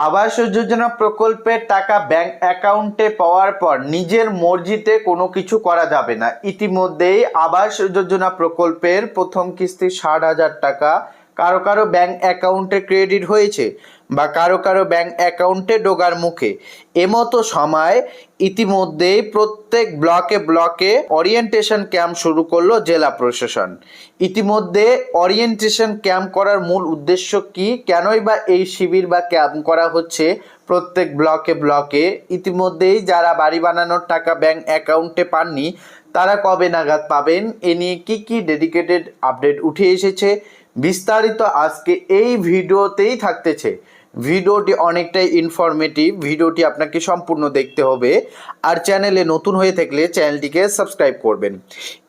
আবাস যোজনা প্রকল্পের টাকা ব্যাংক অ্যাকাউন্টে পাওয়ার পর নিজের মর্জিতে কোনো কিছু করা যাবে না। ইতিমধ্যেই আবাস যোজনা প্রকল্পের প্রথম কিস্তি ষাট হাজার টাকা কারও কারও ব্যাংক অ্যাকাউন্টে ক্রেডিট হয়েছে বা কারও কারও ব্যাংক অ্যাকাউন্টে ডোগার মুখে। এমতো সময় ইতিমধ্যেই প্রত্যেক ব্লকে ব্লকে ওরিয়েন্টেশন ক্যাম্প শুরু করল জেলা প্রশাসন। ইতিমধ্যে ওরিয়েন্টেশন ক্যাম্প করার মূল উদ্দেশ্য কি? কেনই বা এই শিবির বা ক্যাম্প করা হচ্ছে প্রত্যেক ব্লকে ব্লকে? ইতিমধ্যেই যারা বাড়ি বানানোর টাকা ব্যাংক অ্যাকাউন্টে পাননি, তারা কবে নাগাদ পাবেন? এ নিয়ে কি কি ডেডিকেটেড আপডেট উঠে এসেছে? বিস্তারিত আজকে এই ভিডিওতেই থাকতেছে। ভিডিওটি অনেকটাই ইনফরমেটিভ ভিডিওটি আপনাকে সম্পূর্ণ দেখতে হবে। আর চ্যানেলে নতুন হয়ে থাকলে চ্যানেলটিকে সাবস্ক্রাইব করবেন।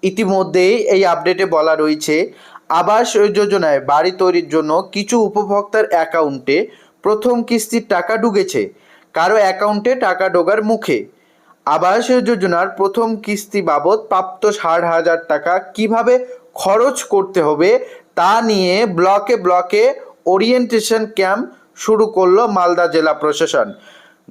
ইতিমধ্যেই এই আপডেটে বলা রয়েছে, আবাস যোজনায় বাড়ি তৈরির জন্য কিছু উপভোক্তার অ্যাকাউন্টে প্রথম কিস্তির টাকা ঢুকেছে। কারও অ্যাকাউন্টে টাকা ঢোকার মুখে। আবাস যোজনার প্রথম কিস্তি বাবদ প্রাপ্ত ষাট হাজার টাকা কীভাবে খরচ করতে হবে তা নিয়ে ব্লকে ব্লকে ওরিয়েন্টেশন ক্যাম্প শুরু করল মালদা জেলা প্রশাসন।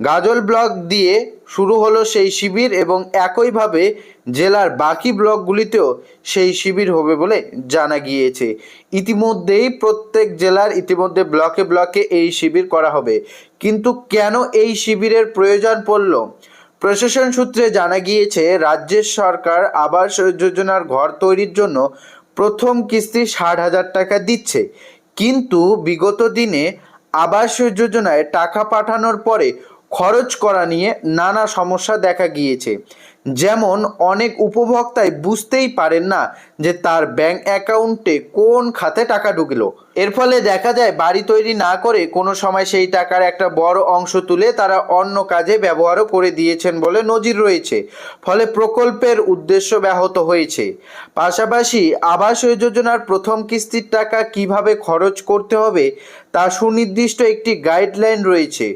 গাজল ব্লক দিয়ে শুরু হলো সেই শিবির এবং একইভাবে জেলার বাকি ব্লকগুলিতেও সেই শিবির হবে বলে জানা গিয়েছে। ইতিমধ্যেই প্রত্যেক জেলার ইতিমধ্যে ব্লকে ব্লকে এই শিবির করা হবে। কিন্তু কেন এই শিবিরের প্রয়োজন পড়ল? প্রশাসন সূত্রে জানা গিয়েছে, রাজ্যের সরকার আবাস যোজনার ঘর তৈরির জন্য প্রথম কিস্তি ষাট হাজার টাকা দিচ্ছে। কিন্তু বিগত দিনে আবাস যোজনায় টাকা পাঠানোর পরে খরচ করা নিয়ে নানা সমস্যা দেখা গিয়েছে। যেমন, অনেক উপভোক্তাই বুঝতেই পারেন না যে তার ব্যাংক অ্যাকাউন্টে কোন খাতে টাকা ঢুকলো। এর ফলে দেখা যায়, বাড়ি তৈরি না করে কোনো সময় সেই টাকার একটা বড় অংশ তুলে তারা অন্য কাজে ব্যবহারও করে দিয়েছেন বলে নজির রয়েছে। ফলে প্রকল্পের উদ্দেশ্য ব্যাহত হয়েছে। পাশাপাশি আবাস যোজনার প্রথম কিস্তির টাকা কীভাবে খরচ করতে হবে তা সুনির্দিষ্ট একটি গাইডলাইন রয়েছে।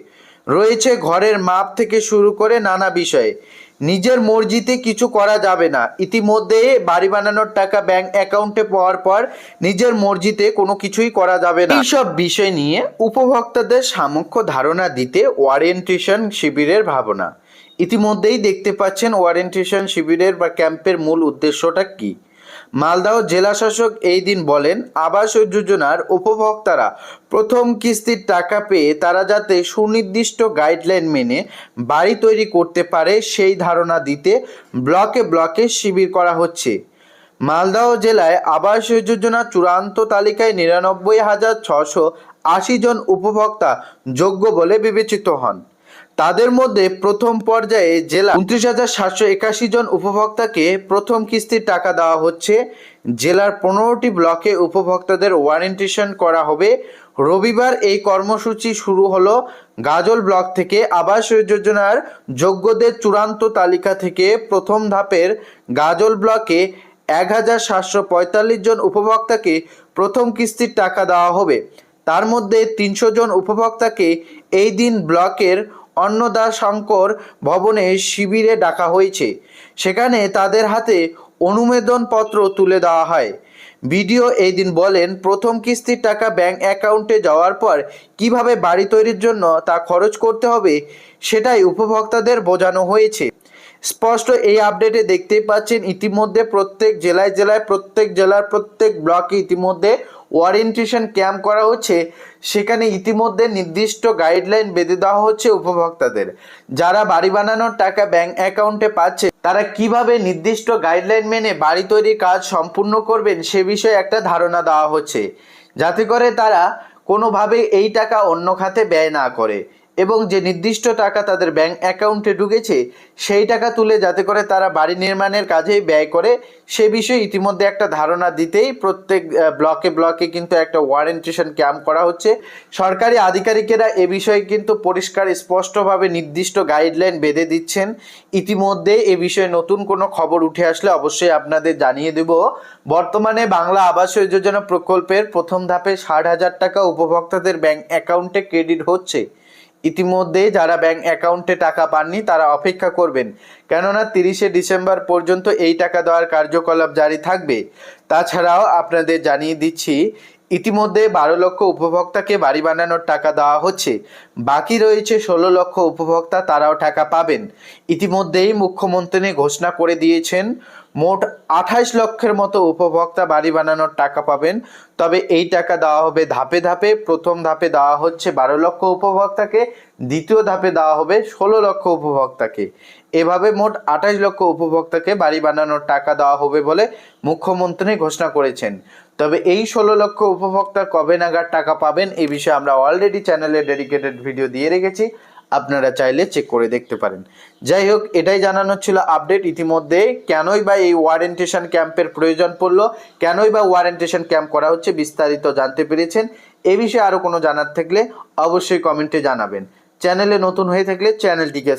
রয়েছে ঘরের মাপ থেকে শুরু করে নানা বিষয়ে। নিজের মর্জিতে কিছু করা যাবে না। ইতিমধ্যে বাড়ি বানানোর টাকা ব্যাংক অ্যাকাউন্টে পাওয়ার পর নিজের মর্জিতে কোনো কিছুই করা যাবে না। এইসব বিষয় নিয়ে উপভোক্তাদের সামক্ষ্য ধারণা দিতে ওয়ারেন্টেশন শিবিরের ভাবনা। ইতিমধ্যেই দেখতে পাচ্ছেন ওয়ারেন্টেশন শিবিরের বা ক্যাম্পের মূল উদ্দেশ্যটা কী? মালদহ জেলা শাসক এই দিন বলেন, আবাস যোজনার উপভোক্তারা প্রথম কিস্তির টাকা পেয়ে তারা যাতে সুনির্দিষ্ট গাইডলাইন মেনে বাড়ি তৈরি করতে পারে সেই ধারণা দিতে ব্লকে ব্লকে শিবির করা হচ্ছে। মালদহ জেলায় আবাস যোজনা চূড়ান্ত তালিকায় নিরানব্বই হাজার ছশো আশি জন উপভোক্তা যোগ্য বলে বিবেচিত হন। তাদের মধ্যে প্রথম পর্যায়ে জেলা উনত্রিশ হাজার সাতশো একাশি জন উপভোক্তাকে প্রথম কিস্তির টাকা দেওয়া হচ্ছে। জেলার পনেরোটি ব্লকে উপভোক্তাদের ওয়ারেন্টেশন করা হবে। রবিবার এই কর্মসূচি শুরু হলো। গাজল ব্লক থেকে আবাস যোজনার যোগ্যদের চূড়ান্ত তালিকা থেকে প্রথম ধাপের গাজল ব্লকে এক হাজার সাতশো পঁয়তাল্লিশ জন উপভোক্তাকে প্রথম কিস্তির টাকা দেওয়া হবে। তার মধ্যে তিনশো জন উপভোক্তাকে এই দিন ব্লকের অন্নদা শঙ্কর ভবনে শিবিরে ডাকা হয়েছে। সেখানে তাদের হাতে অনুমোদনপত্র তুলে দেওয়া হয়। বিডিও এই দিন বলেন, প্রথম কিস্তির টাকা ব্যাংক অ্যাকাউন্টে যাওয়ার পর কীভাবে বাড়ি তৈরির জন্য তা খরচ করতে হবে সেটাই উপভোক্তাদের বোঝানো হয়েছে। স্পষ্ট এই আপডেটে দেখতেই পাচ্ছেন, ইতিমধ্যে প্রত্যেক জেলায় জেলায় প্রত্যেক জেলার প্রত্যেক ব্লকে ইতিমধ্যে ওয়ারেন্টেশন ক্যাম্প করা হচ্ছে। সেখানে ইতিমধ্যে নির্দিষ্ট গাইডলাইন বেঁধে দেওয়া হচ্ছে উপভোক্তাদের। যারা বাড়ি বানানোর টাকা ব্যাংক অ্যাকাউন্টে পাচ্ছে, তারা কীভাবে নির্দিষ্ট গাইডলাইন মেনে বাড়ি তৈরির কাজ সম্পূর্ণ করবেন সে বিষয়ে একটা ধারণা দেওয়া হচ্ছে। যাতে করে তারা কোনোভাবে এই টাকা অন্য খাতে ব্যয় না করে। এবং যে নির্দিষ্ট টাকা তাদের ব্যাংক অ্যাকাউন্টে ঢুকেছে, সেই টাকা তুলে যাতে করে তারা বাড়ি নির্মাণের কাজেই ব্যয় করে, সে বিষয়ে ইতিমধ্যে একটা ধারণা দিতেই প্রত্যেক ব্লকে ব্লকে কিন্তু একটা ওয়ারেন্টেশন ক্যাম্প করা হচ্ছে। সরকারি আধিকারিকেরা এ বিষয়ে কিন্তু পরিষ্কার, স্পষ্টভাবে নির্দিষ্ট গাইডলাইন বেঁধে দিচ্ছেন। ইতিমধ্যে এ বিষয়ে নতুন কোনো খবর উঠে আসলে অবশ্যই আপনাদের জানিয়ে দেব। বর্তমানে বাংলা আবাস যোজনা প্রকল্পের প্রথম ধাপে ষাট হাজার টাকা উপভোক্তাদের ব্যাংক অ্যাকাউন্টে ক্রেডিট হচ্ছে। ইতিমধ্যে যারা ব্যাংক অ্যাকাউন্টে টাকা পাননি, তারা অপেক্ষা করবেন। কেননা তিরিশে ডিসেম্বর পর্যন্ত এই টাকা দেওয়ার কার্যকলাপ জারি থাকবে। তাছাড়াও আপনাদের জানিয়ে দিচ্ছি ইতিমধ্যে বারো লক্ষ উপভোক্তাকে বাড়ি বানানোর টাকা দেওয়া হচ্ছে। বাকি রয়েছে ষোলো লক্ষ উপভোক্তা তারাও টাকা পাবেন। ইতিমধ্যেই মুখ্যমন্ত্রী ঘোষণা করে দিয়েছেন, মোট আঠাশ লক্ষের মতো উপভোক্তা বাড়ি বানানোর টাকা পাবেন। তবে এই টাকা দেওয়া হবে ধাপে ধাপে। প্রথম ধাপে দেওয়া হচ্ছে বারো লক্ষ উপভোক্তাকে, দ্বিতীয় ধাপে দেওয়া হবে ষোলো লক্ষ উপভোক্তাকে। এভাবে মোট আঠাশ লক্ষ উপভোক্তাকে বাড়ি বানানোর টাকা দেওয়া হবে বলে মুখ্যমন্ত্রী ঘোষণা করেছেন। তবে এই ষোলো লক্ষ উপভোক্তা কবে নাগাদ টাকা পাবেন এই বিষয়ে আমরা অলরেডি চ্যানেলে ডেডিকেটেড ভিডিও দিয়ে রেখেছি। আপনারা চাইলে চেক করে দেখতে পারেন। যাই হোক, এটাই জানানো ছিল আপডেট ইতিমধ্যে কেনই বা এই ওয়ারেন্টেশন ক্যাম্পের প্রয়োজন পড়ল, কেনই বা ওয়ারেন্টেশন ক্যাম্প করা হচ্ছে বিস্তারিত জানতে পেরেছেন। এ বিষয়ে আরও কোনো জানার থাকলে অবশ্যই কমেন্টে জানাবেন। চ্যানেলে নতুন হয়ে থাকলে চ্যানেলটিকে